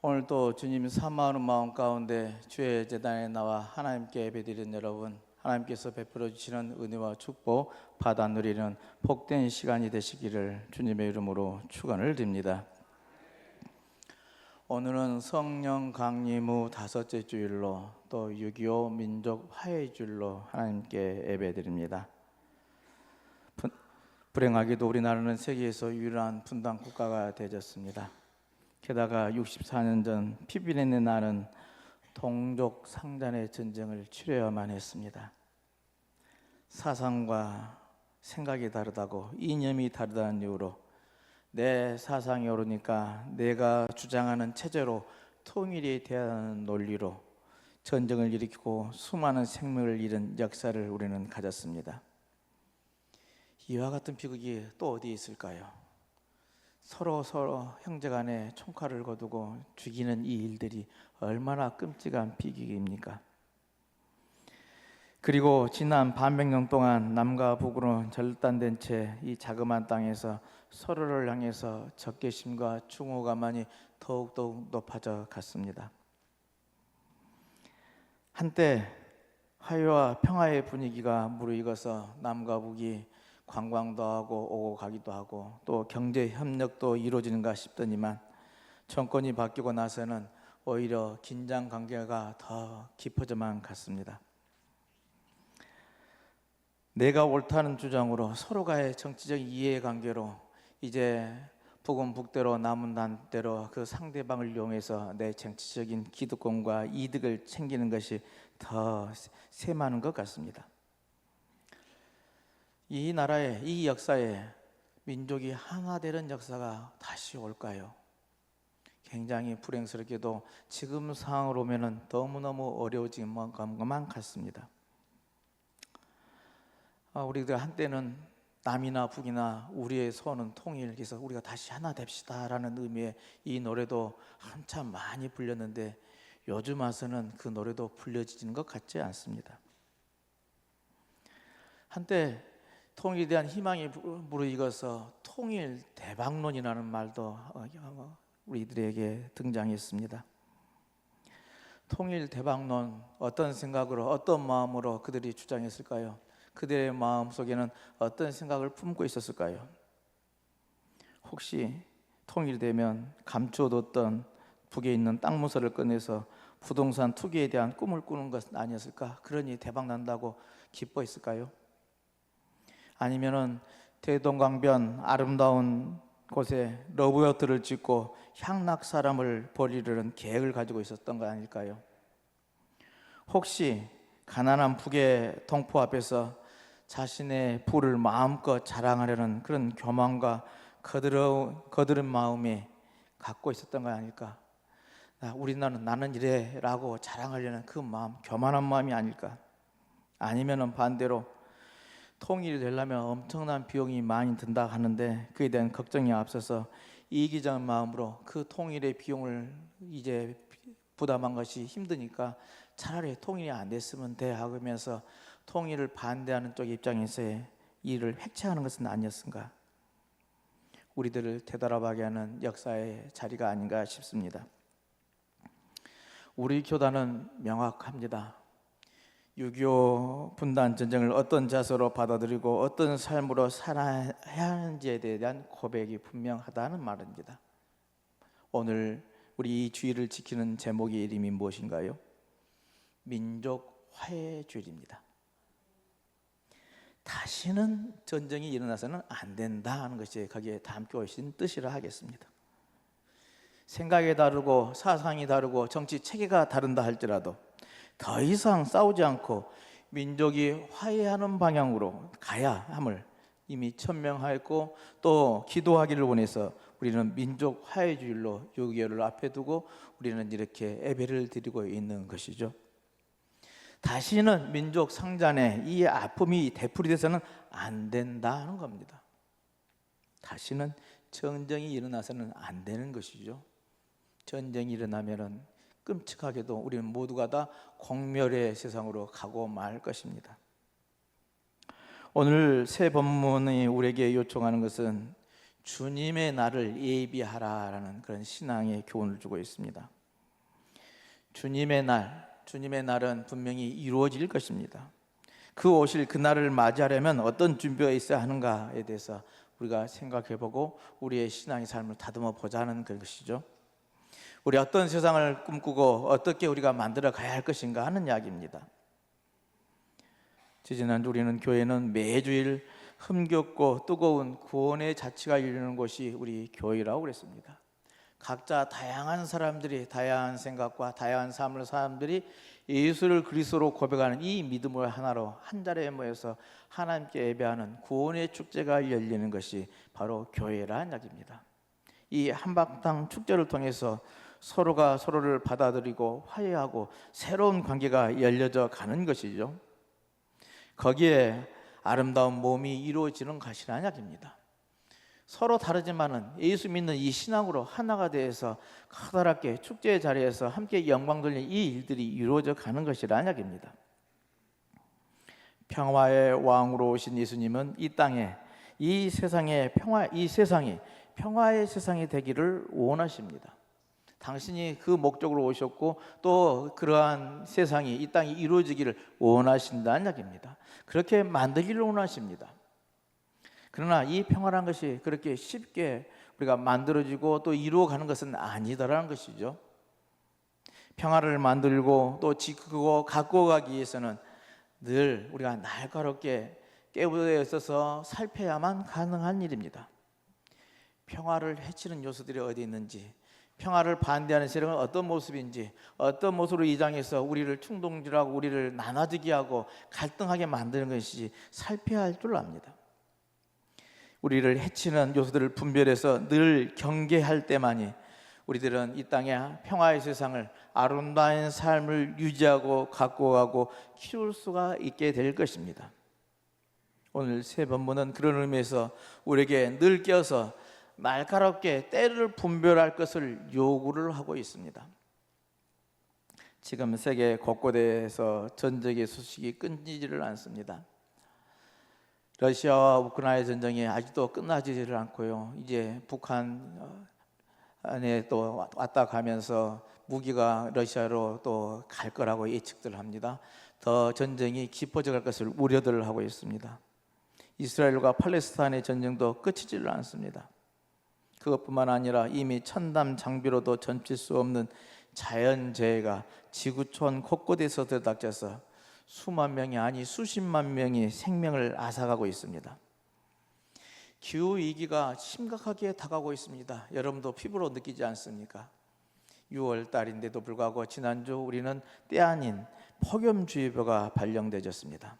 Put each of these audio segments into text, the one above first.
오늘도 주님 사모하는 마음 가운데 주의 재단에 나와 하나님께 예배드리는 여러분 하나님께서 베풀어 주시는 은혜와 축복 받아 누리는 복된 시간이 되시기를 주님의 이름으로 축원을 드립니다. 오늘은 성령 강림 후 다섯째 주일로 또 6.25 민족 화해 주일로 하나님께 예배드립니다. 분- 불행하게도 우리나라는 세계에서 유일한 분단 국가가 되졌습니다. 게다가 64년 전 피비린내 나는 동족 상잔의 전쟁을 치러야만 했습니다. 사상과 생각이 다르다고 이념이 다르다는 이유로 내 사상이 오르니까 내가 주장하는 체제로 통일이 대한 논리로 전쟁을 일으키고 수많은 생명을 잃은 역사를 우리는 가졌습니다. 이와 같은 비극이 또 어디 있을까요? 서로 서로 형제간에 총칼을 거두고 죽이는 이 일들이 얼마나 끔찍한 비극입니까? 그리고 지난 반백 년 동안 남과 북으로 절단된 채 이 자그마한 땅에서 서로를 향해서 적개심과 충호감만이 더욱더욱 높아져 갔습니다. 한때 화해와 평화의 분위기가 무르익어서 남과 북이 관광도 하고 오고 가기도 하고 또 경제 협력도 이루어지는가 싶더니만 정권이 바뀌고 나서는 오히려 긴장 관계가 더 깊어져만 갔습니다. 내가 옳다는 주장으로 서로가의 정치적 이해관계로 이제 북은 북대로 남은 남대로 그 상대방을 이용해서 내 정치적인 기득권과 이득을 챙기는 것이 더 세마는 것 같습니다. 이 나라의 이 역사에 민족이 하나 되는 역사가 다시 올까요? 굉장히 불행스럽게도 지금 상황으로 오면은 너무너무 어려워진 것만 같습니다. 아, 우리들 한때는 남이나 북이나 우리의 소원은 통일, 그래서 우리가 다시 하나 됩시다라는 의미의 이 노래도 한참 많이 불렸는데 요즘 와서는 그 노래도 불려지는 것 같지 않습니다. 한때 통일에 대한 희망이 부- 무르익어서 통일 대박론이라는 말도 어, 우리들에게 등장했습니다. 통일 대박론 어떤 생각으로 어떤 마음으로 그들이 주장했을까요? 그들의 마음 속에는 어떤 생각을 품고 있었을까요? 혹시 통일되면 감춰뒀던 북에 있는 땅 문서를 꺼내서 부동산 투기에 대한 꿈을 꾸는 것 아니었을까? 그러니 대박 난다고 기뻐했을까요? 아니면은 대동강변 아름다운 곳에 러브요트를 짓고 향락 사람을 버리려는 계획을 가지고 있었던 거 아닐까요? 혹시 가난한 북의 동포 앞에서 자신의 부를 마음껏 자랑하려는 그런 교만과 거드러, 거드른 마음이 갖고 있었던 거 아닐까? 나, 우리나라는 나는 이래라고 자랑하려는 그 마음, 교만한 마음이 아닐까? 아니면은 반대로 통일이 되려면 엄청난 비용이 많이 든다 하는데 그에 대한 걱정이 앞서서 이기적인 마음으로 그 통일의 비용을 이제 부담한 것이 힘드니까 차라리 통일이 안 됐으면 돼 하면서 통일을 반대하는 쪽 입장에서의 일을 획책하는 것은 아니었는가? 우리들을 되돌아보게 하는 역사의 자리가 아닌가 싶습니다. 우리 교단은 명확합니다. 6.25 분단 전쟁을 어떤 자세로 받아들이고 어떤 삶으로 살아야 하는지에 대한 고백이 분명하다는 말입니다. 오늘 우리 이 주의를 지키는 제목의 이름이 무엇인가요? 민족 화해 주일입니다. 다시는 전쟁이 일어나서는 안 된다 하는 것이 거기에 담겨 있는 뜻이라 하겠습니다. 생각이 다르고 사상이 다르고 정치 체계가 다른다 할지라도 더 이상 싸우지 않고 민족이 화해하는 방향으로 가야 함을 이미 천명하였고 또 기도하기를 원해서 우리는 민족 화해주일로 6.25를 앞에 두고 우리는 이렇게 예배를 드리고 있는 것이죠. 다시는 민족 상잔에 이 아픔이 되풀이돼서는 안 된다는 겁니다. 다시는 전쟁이 일어나서는 안 되는 것이죠. 전쟁이 일어나면은 끔찍하게도 우리는 모두가 다 공멸의 세상으로 가고 말 것입니다. 오늘 새 본문이 우리에게 요청하는 것은 주님의 날을 예비하라라는 그런 신앙의 교훈을 주고 있습니다. 주님의 날, 주님의 날은 분명히 이루어질 것입니다. 그 오실 그날을 맞이하려면 어떤 준비가 있어야 하는가에 대해서 우리가 생각해보고 우리의 신앙의 삶을 다듬어 보자는 것이죠. 우리 어떤 세상을 꿈꾸고 어떻게 우리가 만들어 가야 할 것인가 하는 이야기입니다. 지지난주 우리는 교회는 매주일 힘겹고 뜨거운 구원의 자치가 이루는 곳이 우리 교회라고 그랬습니다. 각자 다양한 사람들이 다양한 생각과 다양한 삶을 사람들이 예수를 그리스도로 고백하는 이 믿음을 하나로 한 자리에 모여서 하나님께 예배하는 구원의 축제가 열리는 것이 바로 교회라는 이야기입니다. 이 한바탕 축제를 통해서 서로가 서로를 받아들이고 화해하고 새로운 관계가 열려져 가는 것이죠. 거기에 아름다운 몸이 이루어지는 것이라는 이야기입니다. 서로 다르지만은 예수 믿는 이 신앙으로 하나가 되어서 커다랗게 축제의 자리에서 함께 영광 돌리는 이 일들이 이루어져 가는 것이라는 이야기입니다. 평화의 왕으로 오신 예수님은 이 땅에 이 세상의 평화 이 세상이 평화의 세상이 되기를 원하십니다. 당신이 그 목적으로 오셨고 또 그러한 세상이 이 땅이 이루어지기를 원하신다는 이야기입니다. 그렇게 만들기를 원하십니다. 그러나 이 평화란 것이 그렇게 쉽게 우리가 만들어지고 또 이루어가는 것은 아니다라는 것이죠. 평화를 만들고 또 지키고 갖고 가기 위해서는 늘 우리가 날카롭게 깨부에 있어서 살펴야만 가능한 일입니다. 평화를 해치는 요소들이 어디 있는지, 평화를 반대하는 세력은 어떤 모습인지, 어떤 모습으로 이장해서 우리를 충동질하고 우리를 나눠지게 하고 갈등하게 만드는 것이 살펴야 할 줄 압니다. 우리를 해치는 요소들을 분별해서 늘 경계할 때만이 우리들은 이 땅의 평화의 세상을 아름다운 삶을 유지하고 갖고 가고 키울 수가 있게 될 것입니다. 오늘 세 본문은 그런 의미에서 우리에게 늘 껴서 날카롭게 때를 분별할 것을 요구를 하고 있습니다. 지금 세계 곳곳에서 전쟁의 소식이 끊이지를 않습니다. 러시아와 우크라이나 전쟁이 아직도 끝나지를 않고요. 이제 북한 안에 또 왔다 가면서 무기가 러시아로 또 갈 거라고 예측들 합니다. 더 전쟁이 깊어져 갈 것을 우려들을 하고 있습니다. 이스라엘과 팔레스타인의 전쟁도 끝이지를 않습니다. 그것뿐만 아니라 이미 천담 장비로도 전칠 수 없는 자연재해가 지구촌 곳곳에서 들닥쳐서 수만 명이 아니 수십만 명이 생명을 앗아가고 있습니다. 기후 위기가 심각하게 다가오고 있습니다. 여러분도 피부로 느끼지 않습니까? 6월 달인데도 불구하고 지난주 우리는 때 아닌 폭염주의보가 발령되었습니다.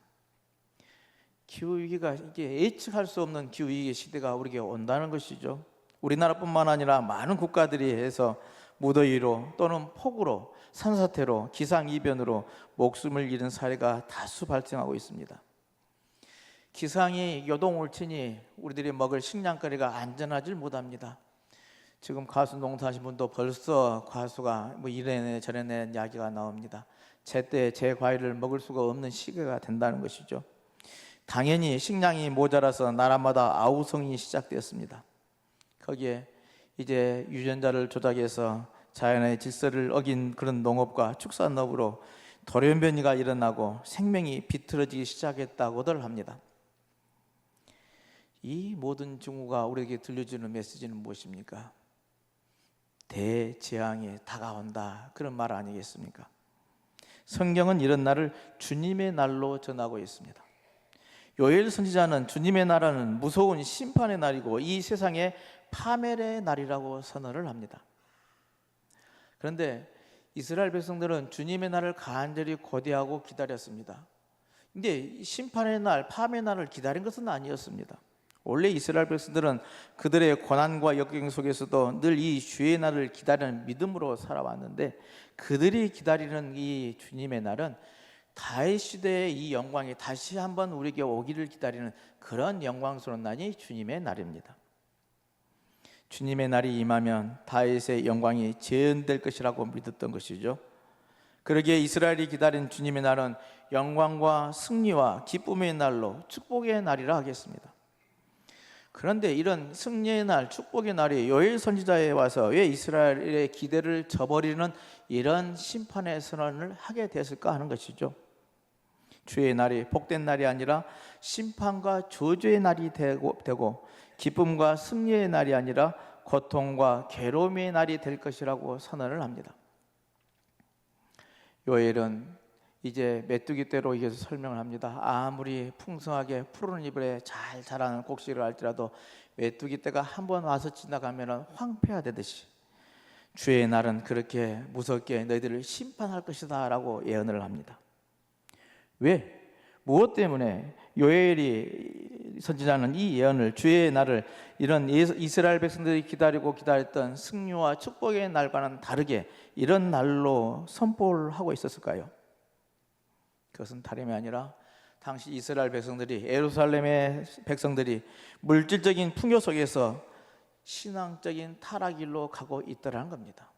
기후 위기가 이게 예측할 수 없는 기후 위기 시대가 우리에게 온다는 것이죠. 우리나라뿐만 아니라 많은 국가들이 해서 무더위로 또는 폭우로 산사태로 기상이변으로 목숨을 잃은 사례가 다수 발생하고 있습니다. 기상이 요동을 치니 우리들이 먹을 식량거리가 안전하지 못합니다. 지금 가수 농사하신 분도 벌써 과수가 뭐 이래내 저래내 이야기가 나옵니다. 제때 제 과일을 먹을 수가 없는 시기가 된다는 것이죠. 당연히 식량이 모자라서 나라마다 아우성이 시작되었습니다. 거기에 이제 유전자를 조작해서 자연의 질서를 어긴 그런 농업과 축산업으로 돌연변이가 일어나고 생명이 비틀어지기 시작했다고들 합니다. 이 모든 증후가 우리에게 들려주는 메시지는 무엇입니까? 대재앙이 다가온다 그런 말 아니겠습니까? 성경은 이런 날을 주님의 날로 전하고 있습니다. 요엘 선지자는 주님의 날은 무서운 심판의 날이고 이 세상의 파멸의 날이라고 선언을 합니다. 그런데 이스라엘 백성들은 주님의 날을 간절히 고대하고 기다렸습니다. 근데 심판의 날, 파멸의 날을 기다린 것은 아니었습니다. 원래 이스라엘 백성들은 그들의 고난과 역경 속에서도 늘 이 주의 날을 기다리는 믿음으로 살아왔는데 그들이 기다리는 이 주님의 날은 다윗 시대의 이 영광이 다시 한번 우리에게 오기를 기다리는 그런 영광스러운 날이 주님의 날입니다. 주님의 날이 임하면 다윗의 영광이 재현될 것이라고 믿었던 것이죠. 그러기에 이스라엘이 기다린 주님의 날은 영광과 승리와 기쁨의 날로 축복의 날이라 하겠습니다. 그런데 이런 승리의 날, 축복의 날이 요엘 선지자에 와서 왜 이스라엘의 기대를 저버리는 이런 심판의 선언을 하게 됐을까 하는 것이죠. 주의 날이 복된 날이 아니라 심판과 저주의 날이 되고, 되고 기쁨과 승리의 날이 아니라 고통과 괴로움의 날이 될 것이라고 선언을 합니다. 요엘은 이제 메뚜기 떼로 이겨서 설명을 합니다. 아무리 풍성하게 푸른 이불에 잘 자라는 곡식을 할지라도 메뚜기 떼가 한 번 와서 지나가면 황폐화되듯이 주의 날은 그렇게 무섭게 너희들을 심판할 것이다라고 예언을 합니다. 왜? 무엇 때문에 요엘이 선지자는 이 예언을 주의 날을 이런 예- 이스라엘 백성들이 기다리고 기다렸던 승리와 축복의 날과는 다르게 이런 날로 선포를 하고 있었을까요? 그것은 다름이 아니라 당시 이스라엘 백성들이 예루살렘의 백성들이 물질적인 풍요 속에서 신앙적인 타락일로 가고 있더라는 겁니다.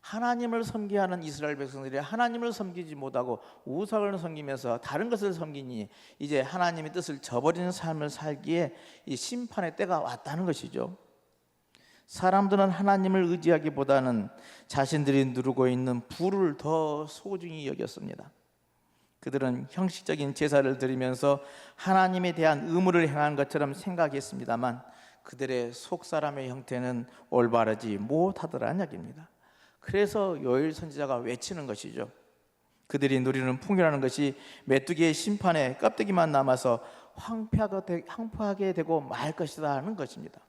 하나님을 섬기야 하는 이스라엘 백성들이 하나님을 섬기지 못하고 우상을 섬기면서 다른 것을 섬기니 이제 하나님의 뜻을 저버리는 삶을 살기에 이 심판의 때가 왔다는 것이죠. 사람들은 하나님을 의지하기보다는 자신들이 누르고 있는 부를 더 소중히 여겼습니다. 그들은 형식적인 제사를 드리면서 하나님에 대한 의무를 행한 것처럼 생각했습니다만 그들의 속 사람의 형태는 올바르지 못하더라는 이야기입니다. 그래서 요일 선지자가 외치는 것이죠. 그들이 누리는 풍요라는 것이 메뚜기의 심판에 껍데기만 남아서 황폐하게, 되고 말 것이다 하는 것입니다.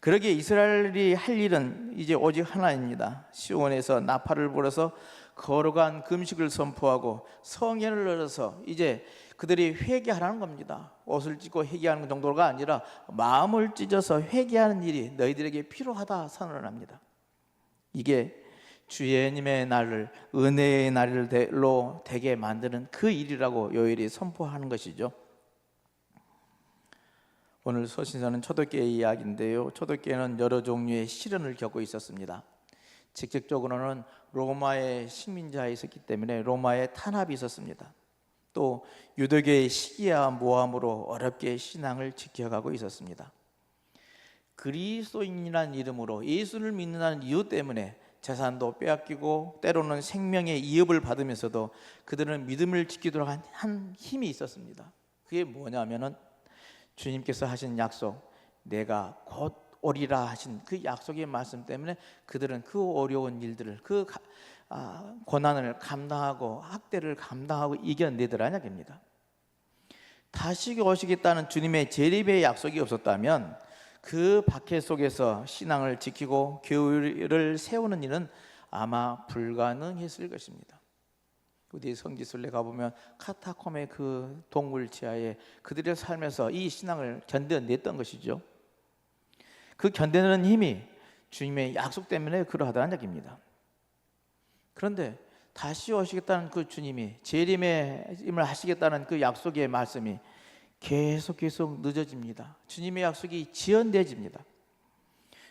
그러기에 이스라엘이 할 일은 이제 오직 하나입니다. 시온에서 나팔을 불어서 거룩한 금식을 선포하고 성회를 열어서 이제 그들이 회개하라는 겁니다. 옷을 찢고 회개하는 정도가 아니라 마음을 찢어서 회개하는 일이 너희들에게 필요하다 선언을 합니다. 이게 주예님의 날을 은혜의 날로 되게 만드는 그 일이라고 요일이 선포하는 것이죠. 오늘 서신서는 초대교회 이야기인데요. 초대교회는 여러 종류의 시련을 겪고 있었습니다. 직접적으로는 로마의 식민자에 있었기 때문에 로마의 탄압이 있었습니다. 또 유대교의 시기와 모함으로 어렵게 신앙을 지켜가고 있었습니다. 그리스도인이라는 이름으로 예수를 믿는다는 이유 때문에 재산도 빼앗기고 때로는 생명의 이업을 받으면서도 그들은 믿음을 지키도록 한, 한 힘이 있었습니다. 그게 뭐냐면은 주님께서 하신 약속, 내가 곧 오리라 하신 그 약속의 말씀 때문에 그들은 그 어려운 일들을 그 가- 아, 고난을 감당하고 학대를 감당하고 이겨내더라는 얘기입니다. 다시 오시겠다는 주님의 재림의 약속이 없었다면 그 박해 속에서 신앙을 지키고 교회를 세우는 일은 아마 불가능했을 것입니다. 어디 성지순례 가보면 카타콤의 그 동굴 지하에 그들의 살면서 이 신앙을 견뎌냈던 것이죠. 그 견뎌내는 힘이 주님의 약속 때문에 그러하다는 얘기입니다. 그런데 다시 오시겠다는 그 주님이 재림의 임을 하시겠다는 그 약속의 말씀이 계속 계속 늦어집니다. 주님의 약속이 지연돼집니다.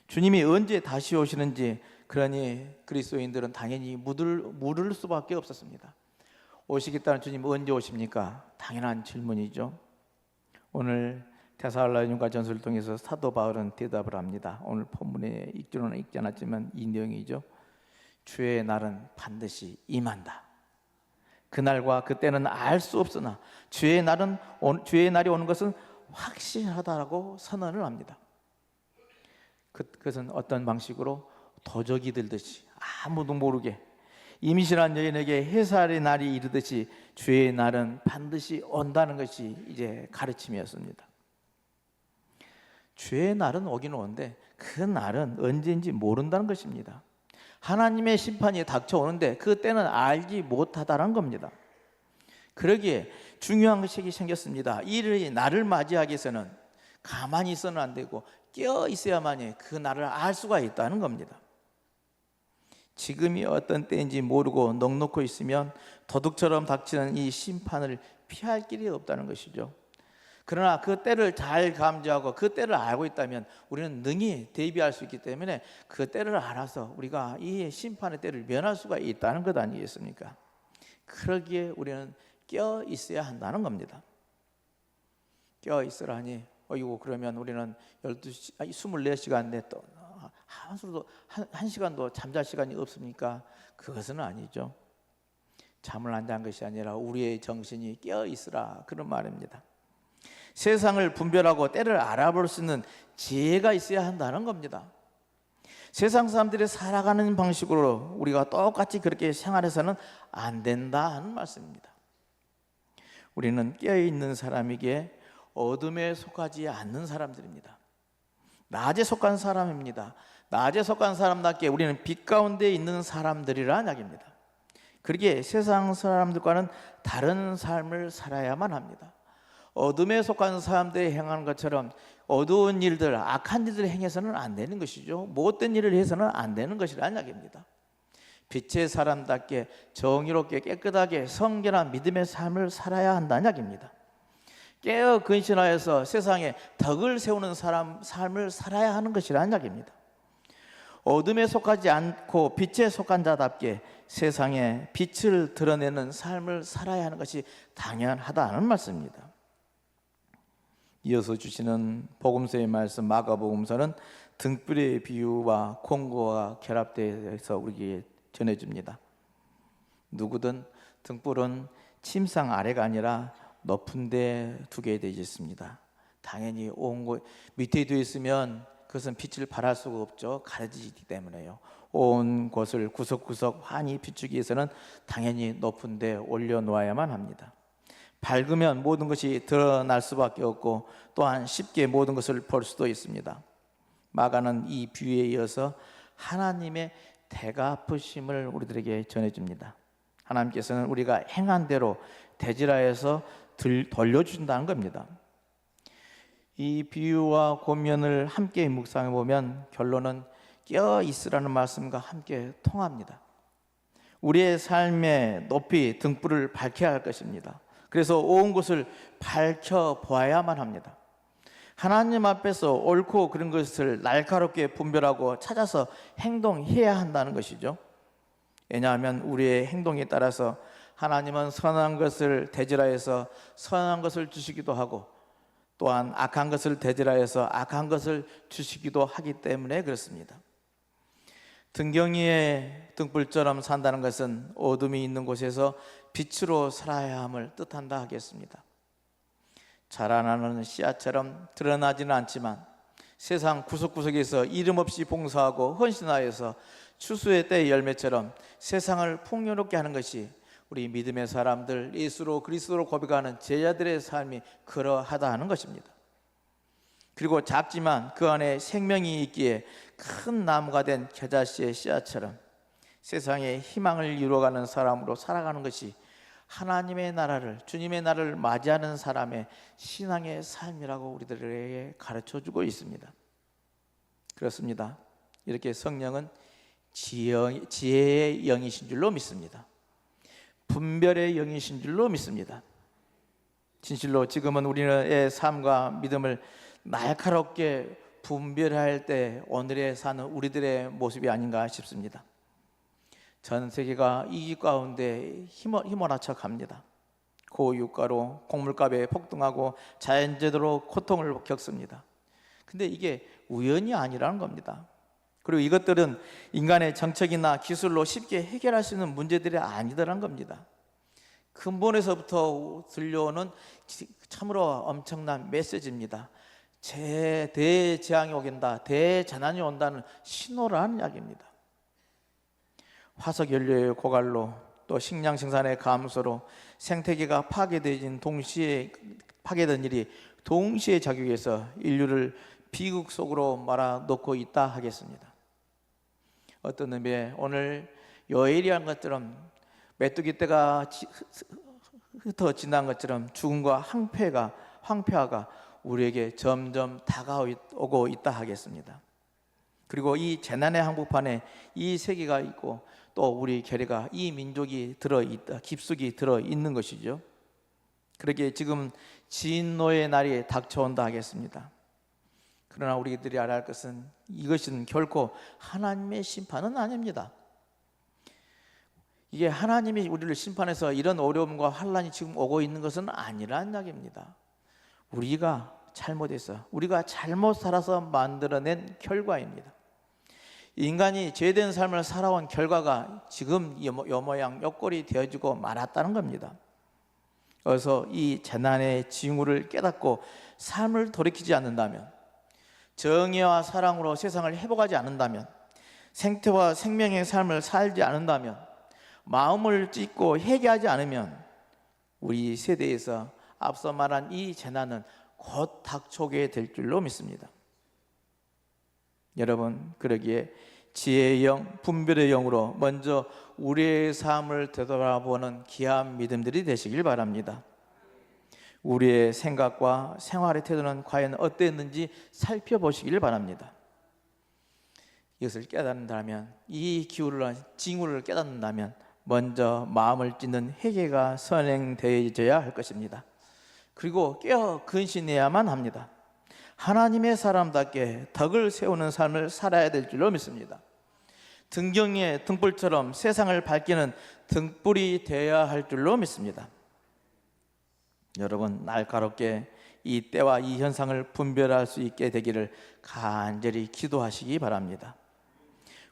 주님이 언제 다시 오시는지 그러니 그리스도인들은 당연히 묻을 물을 수밖에 없었습니다. 오시겠다는 주님 언제 오십니까? 당연한 질문이죠. 오늘 테살로니가 전설을 통해서 사도 바울은 대답을 합니다. 오늘 본문에 읽지는 읽지 않았지만 이 내용이죠. 주의 날은 반드시 임한다. 그날과 그때는 알 수 없으나 주의 날은 오- 주의 날이 오는 것은 확실하다라고 선언을 합니다. 그, 그것은 어떤 방식으로 도적이 들듯이 아무도 모르게 임신한 여인에게 해살의 날이 이르듯이 주의 날은 반드시 온다는 것이 이제 가르침이었습니다. 주의 날은 오긴 오는데 그 날은 언제인지 모른다는 것입니다. 하나님의 심판이 닥쳐오는데 그 때는 알지 못하다는 겁니다. 그러기에 중요한 것이 생겼습니다. 이 날을 맞이하기 위해서는 가만히 있어는 안 되고 깨어 있어야만이 그 날을 알 수가 있다는 겁니다. 지금이 어떤 때인지 모르고 넉넉고 있으면 도둑처럼 닥치는 이 심판을 피할 길이 없다는 것이죠. 그러나 그 때를 잘 감지하고 그 때를 알고 있다면 우리는 능히 대비할 수 있기 때문에 그 때를 알아서 우리가 이 심판의 때를 면할 수가 있다는 것 아니겠습니까? 그러기에 우리는 깨어 있어야 한다는 겁니다. 깨어 있으라니 어이고 그러면 우리는 12시 아니 24시간 내또 한수도 한, 한 시간도 잠잘 시간이 없습니까? 그것은 아니죠. 잠을 안 잔 것이 아니라 우리의 정신이 깨어 있으라 그런 말입니다. 세상을 분별하고 때를 알아볼 수 있는 지혜가 있어야 한다는 겁니다. 세상 사람들이 살아가는 방식으로 우리가 똑같이 그렇게 생활해서는 안 된다 하는 말씀입니다. 우리는 깨어 있는 사람에게 어둠에 속하지 않는 사람들입니다. 낮에 속한 사람입니다. 낮에 속한 사람답게 우리는 빛 가운데 있는 사람들이라는 이야기입니다. 그러기에 세상 사람들과는 다른 삶을 살아야만 합니다. 어둠에 속한 사람들이 행하는 것처럼 어두운 일들, 악한 일들을 행해서는 안 되는 것이죠. 못된 일을 해서는 안 되는 것이라는 이야기입니다. 빛의 사람답게 정의롭게 깨끗하게 성결한 믿음의 삶을 살아야 한다는 이야기입니다. 깨어 근신하여서 세상에 덕을 세우는 사람 삶을 살아야 하는 것이라는 이야기입니다. 어둠에 속하지 않고 빛에 속한 자답게 세상에 빛을 드러내는 삶을 살아야 하는 것이 당연하다는 말씀입니다. 이어서 주시는 복음서의 말씀 마가복음서는 등불의 비유와 콩고와 결합되어서 우리에게 전해줍니다. 누구든 등불은 침상 아래가 아니라 높은 데 두게 되어 있습니다. 당연히 온 곳 밑에 두어 있으면 그것은 빛을 발할 수가 없죠. 가려지기 때문에요. 온 곳을 구석구석 환히 비추기 위해서는 당연히 높은 데 올려 놓아야만 합니다. 밝으면 모든 것이 드러날 수밖에 없고 또한 쉽게 모든 것을 볼 수도 있습니다. 마가는 이 비유에 이어서 하나님의 대가푸심을 우리들에게 전해줍니다. 하나님께서는 우리가 행한 대로 대지라에서 돌려준다는 겁니다. 이 비유와 고면을 함께 묵상해 보면 결론은 깨어 있으라는 말씀과 함께 통합니다. 우리의 삶에 높이 등불을 밝혀야 할 것입니다. 그래서 온 곳을 밝혀 보아야만 합니다. 하나님 앞에서 옳고 그런 것을 날카롭게 분별하고 찾아서 행동해야 한다는 것이죠. 왜냐하면 우리의 행동에 따라서 하나님은 선한 것을 대지라해서 선한 것을 주시기도 하고 또한 악한 것을 대지라해서 악한 것을 주시기도 하기 때문에 그렇습니다. 등경이의 등불처럼 산다는 것은 어둠이 있는 곳에서 빛으로 살아야 함을 뜻한다 하겠습니다. 자라나는 씨앗처럼 드러나지는 않지만 세상 구석구석에서 이름 없이 봉사하고 헌신하여서 추수의 때 열매처럼 세상을 풍요롭게 하는 것이 우리 믿음의 사람들 예수로 그리스도로 고백하는 제자들의 삶이 그러하다 하는 것입니다. 그리고 작지만 그 안에 생명이 있기에 큰 나무가 된 겨자씨의 씨앗처럼 세상에 희망을 이루어가는 사람으로 살아가는 것이 하나님의 나라를 주님의 나라를 맞이하는 사람의 신앙의 삶이라고 우리들에게 가르쳐 주고 있습니다. 그렇습니다. 이렇게 성령은 지혜의 영이신 줄로 믿습니다. 분별의 영이신 줄로 믿습니다. 진실로 지금은 우리의 삶과 믿음을 날카롭게 분별할 때 오늘에 사는 우리들의 모습이 아닌가 싶습니다. 전 세계가 이기 가운데 휘몰아쳐 갑니다. 고유가로 곡물값에 폭등하고 자연재해로 고통을 겪습니다. 근데 이게 우연이 아니라는 겁니다. 그리고 이것들은 인간의 정책이나 기술로 쉽게 해결할 수 있는 문제들이 아니더란 겁니다. 근본에서부터 들려오는 참으로 엄청난 메시지입니다. 제 대재앙이 오긴다, 대재난이 온다는 신호라는 이야기입니다. 화석 연료의 고갈로 또 식량 생산의 감소로 생태계가 파괴되진 동시에 파괴된 일이 동시에 작용해서 인류를 비극 속으로 말아놓고 있다 하겠습니다. 어떤 의미에 오늘 요엘이한 것처럼 메뚜기 때가 흩어 지난 것처럼 죽음과 황폐가 황폐화가 우리에게 점점 다가오고 있다 하겠습니다. 그리고 이 재난의 한복판에 이 세계가 있고 또 우리 결의가 이 민족이 들어 있다 깊숙이 들어 있는 것이죠. 그러기에 지금 진노의 날이 닥쳐온다 하겠습니다. 그러나 우리들이 알아야 할 것은 이것은 결코 하나님의 심판은 아닙니다. 이게 하나님이 우리를 심판해서 이런 어려움과 환란이 지금 오고 있는 것은 아니란 이야기입니다. 우리가 잘못해서 우리가 잘못 살아서 만들어낸 결과입니다. 인간이 죄된 삶을 살아온 결과가 지금 요 모양 요꼴이 되어지고 말았다는 겁니다. 어서 이 재난의 징후를 깨닫고 삶을 돌이키지 않는다면 정의와 사랑으로 세상을 회복하지 않는다면 생태와 생명의 삶을 살지 않는다면 마음을 찢고 회개하지 않으면 우리 세대에서 앞서 말한 이 재난은 곧 닥쳐오게 될 줄로 믿습니다. 여러분 그러기에 지혜의 영, 분별의 영으로 먼저 우리의 삶을 되돌아보는 귀한 믿음들이 되시길 바랍니다. 우리의 생각과 생활의 태도는 과연 어땠는지 살펴보시길 바랍니다. 이것을 깨닫는다면 이 기울을 징후를 깨닫는다면 먼저 마음을 찢는 회개가 선행되어져야 할 것입니다. 그리고 깨어 근신해야만 합니다. 하나님의 사람답게 덕을 세우는 삶을 살아야 될 줄로 믿습니다. 등경의 등불처럼 세상을 밝히는 등불이 되어야 할 줄로 믿습니다. 여러분 날카롭게 이 때와 이 현상을 분별할 수 있게 되기를 간절히 기도하시기 바랍니다.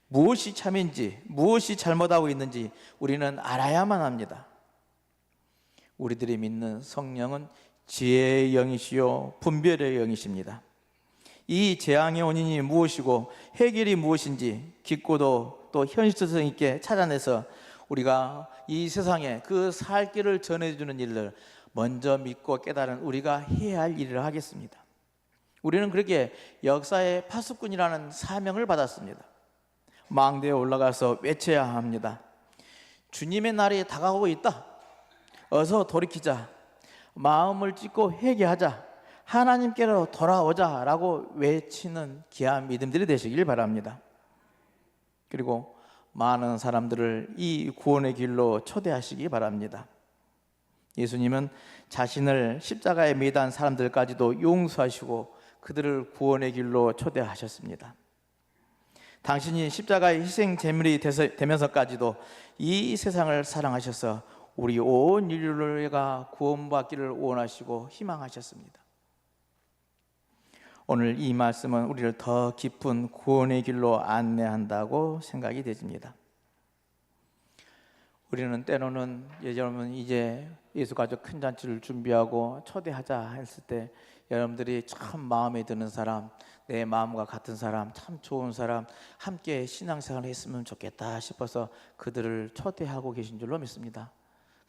무엇이 참인지 무엇이 잘못하고 있는지 우리는 알아야만 합니다. 우리들이 믿는 성령은 지혜의 영이시요 분별의 영이십니다. 이 재앙의 원인이 무엇이고 해결이 무엇인지 깊고도 또 현실성 있게 찾아내서 우리가 이 세상에 그 살 길을 전해주는 일을 먼저 믿고 깨달은 우리가 해야 할 일을 하겠습니다. 우리는 그렇게 역사의 파수꾼이라는 사명을 받았습니다. 망대에 올라가서 외쳐야 합니다. 주님의 날이 다가오고 있다. 어서 돌이키자. 마음을 찢고 회개하자. 하나님께로 돌아오자라고 외치는 귀한 믿음들이 되시길 바랍니다. 그리고 많은 사람들을 이 구원의 길로 초대하시기 바랍니다. 예수님은 자신을 십자가에 매단 사람들까지도 용서하시고 그들을 구원의 길로 초대하셨습니다. 당신이 십자가의 희생 제물이 되면서까지도 이 세상을 사랑하셔서 우리 온 인류가 구원받기를 원하시고 희망하셨습니다. 오늘 이 말씀은 우리를 더 깊은 구원의 길로 안내한다고 생각이 되집니다. 우리는 때로는 예전에는 이제 예수 가족 큰 잔치를 준비하고 초대하자 했을 때 여러분들이 참 마음에 드는 사람, 내 마음과 같은 사람, 참 좋은 사람, 함께 신앙생활을 했으면 좋겠다 싶어서 그들을 초대하고 계신 줄로 믿습니다.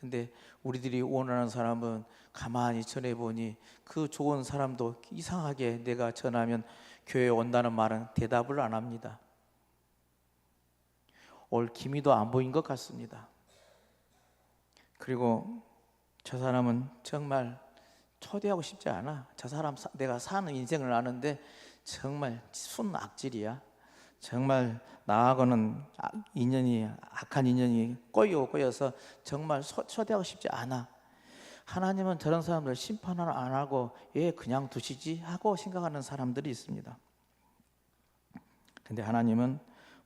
근데 우리들이 원하는 사람은 가만히 전해보니 그 좋은 사람도 이상하게 내가 전하면 교회 온다는 말은 대답을 안 합니다. 올 기미도 안 보인 것 같습니다. 그리고 저 사람은 정말 초대하고 싶지 않아. 저 사람 사- 내가 사는 인생을 아는데 정말 순 악질이야. 정말 나하고는 아- 인연이 악한 인연이 꼬이고 꼬여서 정말 소- 초대하고 싶지 않아. 하나님은 저런 사람들 심판을 안 하고 왜 그냥 두시지 하고 생각하는 사람들이 있습니다. 근데 하나님은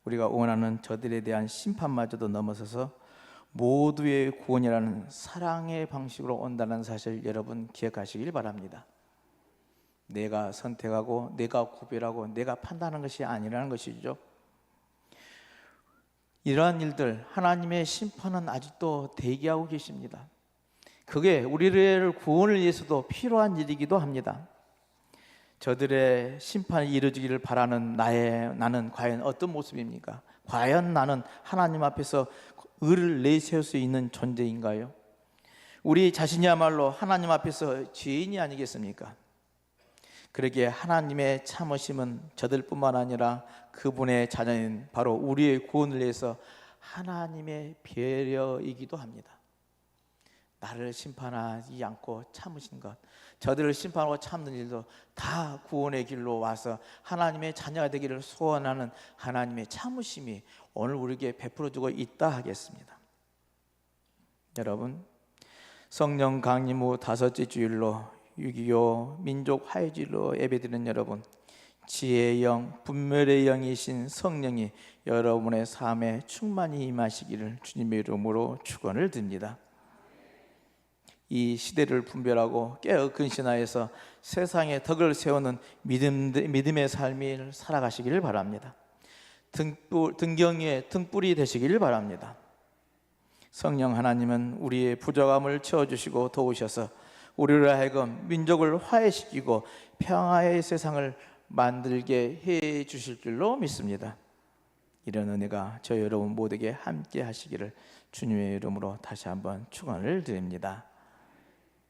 우리가 원하는 저들에 대한 심판마저도 넘어서서 모두의 구원이라는 사랑의 방식으로 온다는 사실 여러분 기억하시길 바랍니다. 내가 선택하고 내가 구별하고 내가 판단하는 것이 아니라는 것이죠. 이러한 일들 하나님의 심판은 아직도 대기하고 계십니다. 그게 우리를 구원을 위해서도 필요한 일이기도 합니다. 저들의 심판이 이루어지기를 바라는 나의 나는 과연 어떤 모습입니까? 과연 나는 하나님 앞에서 의를 내세울 수 있는 존재인가요? 우리 자신이야말로 하나님 앞에서 죄인이 아니겠습니까? 그러기에 하나님의 참으심은 저들뿐만 아니라 그분의 자녀인 바로 우리의 구원을 위해서 하나님의 배려이기도 합니다. 나를 심판하지 않고 참으신 것, 저들을 심판하고 참는 일도 다 구원의 길로 와서 하나님의 자녀가 되기를 소원하는 하나님의 참으심이 오늘 우리에게 베풀어 주고 있다 하겠습니다. 여러분, 성령 강림 후 다섯째 주일로 6.25 민족 화해주일로 예배드리는 여러분, 지혜의 영, 분별의 영이신 성령이 여러분의 삶에 충만히 임하시기를 주님의 이름으로 축원을 드립니다. 이 시대를 분별하고 깨어 근신하여서 세상에 덕을 세우는 믿음, 믿음의 삶을 살아가시기를 바랍니다. 등불, 등경의 등불이 되시기를 바랍니다. 성령 하나님은 우리의 부족함을 채워주시고 도우셔서 우리를 하여금 민족을 화해시키고 평화의 세상을 만들게 해 주실 줄로 믿습니다. 이런 은혜가 저 여러분 모두에게 함께 하시기를 주님의 이름으로 다시 한번 축원을 드립니다.